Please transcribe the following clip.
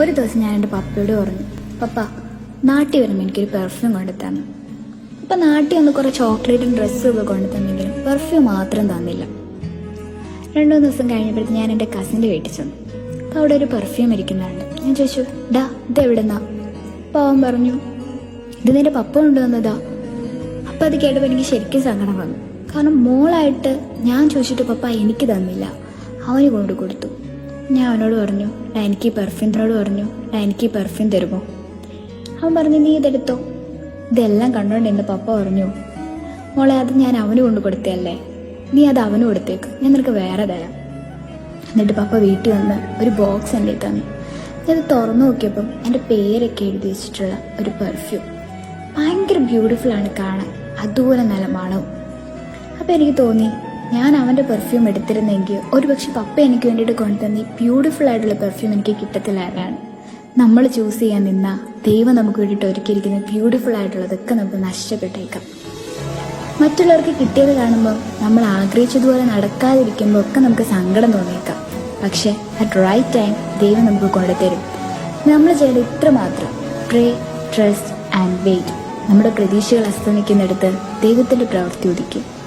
ഒരു ദിവസം ഞാൻ എന്റെ പപ്പയോട് പറഞ്ഞു പപ്പ നാട്ടിൽ വരുമ്പോൾ എനിക്കൊരു പെർഫ്യൂം കൊണ്ടുത്തന്നു അപ്പം നാട്ടിൽ ഒന്ന് കുറേ ചോക്ലേറ്റും ഡ്രസ്സും ഒക്കെ കൊണ്ടു തന്നെങ്കിലും പെർഫ്യൂം മാത്രം തന്നില്ല. രണ്ടു മൂന്ന് ദിവസം കഴിഞ്ഞപ്പോഴത്തേക്ക് ഞാൻ എന്റെ കസിന്റെ വീട്ടിൽ ചെന്നു. അപ്പോൾ അവിടെ ഒരു പെർഫ്യൂം ഇരിക്കുന്നുണ്ട്. ഞാൻ ചോദിച്ചു ഡാ ഇത് എവിടെന്നാ? അപ്പോൾ അവൻ പറഞ്ഞു ഇത് നിന്റെ പപ്പ കൊണ്ടുവന്നതാ. അപ്പം അത് കേട്ടപ്പോൾ എനിക്ക് ശരിക്കും സങ്കടം വന്നു. കാരണം മോളായിട്ട് ഞാൻ ചോദിച്ചിട്ട് പപ്പ എനിക്ക് തന്നില്ല. അവന് കൊണ്ടു കൊടുത്തു. ഞാൻ അവനോട് പറഞ്ഞു എനിക്ക് ഈ പെർഫ്യൂമിനോട് പറഞ്ഞു എനിക്ക് ഈ പെർഫ്യൂം തരുമോ? അവൻ പറഞ്ഞു നീ ഇതെടുത്തോ. ഇതെല്ലാം കണ്ടോണ്ട് എന്റെ പപ്പ പറഞ്ഞു മോളെ അത് ഞാൻ അവന് കൊണ്ട് കൊടുത്തല്ലേ നീ അത് അവന് കൊടുത്തേക്ക്. ഞാൻ നിനക്ക് വേറെ തരാം. എന്നിട്ട് പപ്പ വീട്ടിൽ വന്ന് ഒരു ബോക്സ് എന്റെ തന്നു. ഞാൻ അത് തുറന്നു നോക്കിയപ്പം എന്റെ പേരൊക്കെ എഴുതി വെച്ചിട്ടുള്ള ഒരു പെർഫ്യൂം ഭയങ്കര ബ്യൂട്ടിഫുൾ ആണ് കാണാൻ. അതുപോലെ നല്ല മണവും. അപ്പോൾ എനിക്ക് തോന്നി ഞാൻ അവന്റെ പെർഫ്യൂം എടുത്തിരുന്നെങ്കിൽ ഒരുപക്ഷെ പപ്പ എനിക്ക് വേണ്ടിയിട്ട് കൊണ്ടുതന്ന ഈ ബ്യൂട്ടിഫുൾ ആയിട്ടുള്ള പെർഫ്യൂം എനിക്ക് കിട്ടത്തില്ലായിരുന്നു. നമ്മൾ ചൂസ് ചെയ്യാൻ നിന്ന ദൈവം നമുക്ക് വേണ്ടിയിട്ട് ഒരുക്കിയിരിക്കുന്ന ബ്യൂട്ടിഫുൾ ആയിട്ടുള്ളതൊക്കെ നമുക്ക് നഷ്ടപ്പെട്ടേക്കാം. മറ്റുള്ളവർക്ക് കിട്ടിയത് കാണുമ്പോൾ നമ്മൾ ആഗ്രഹിച്ചതുപോലെ നടക്കാതിരിക്കുമ്പോൾ ഒക്കെ നമുക്ക് സങ്കടം തോന്നിയേക്കാം. പക്ഷേ അറ്റ് റൈറ്റ് ടൈം ദൈവം നമുക്ക് കൊണ്ടുതരും. നമ്മൾ ചെയ്യേണ്ട ഇത്ര മാത്രം. പ്രേ ട്രസ്റ്റ് ആൻഡ് വെയിറ്റ് നമ്മുടെ പ്രതീക്ഷകൾ അസ്തമിക്കുന്നിടത്ത് ദൈവത്തിന്റെ പ്രവൃത്തി ഉദിക്കും.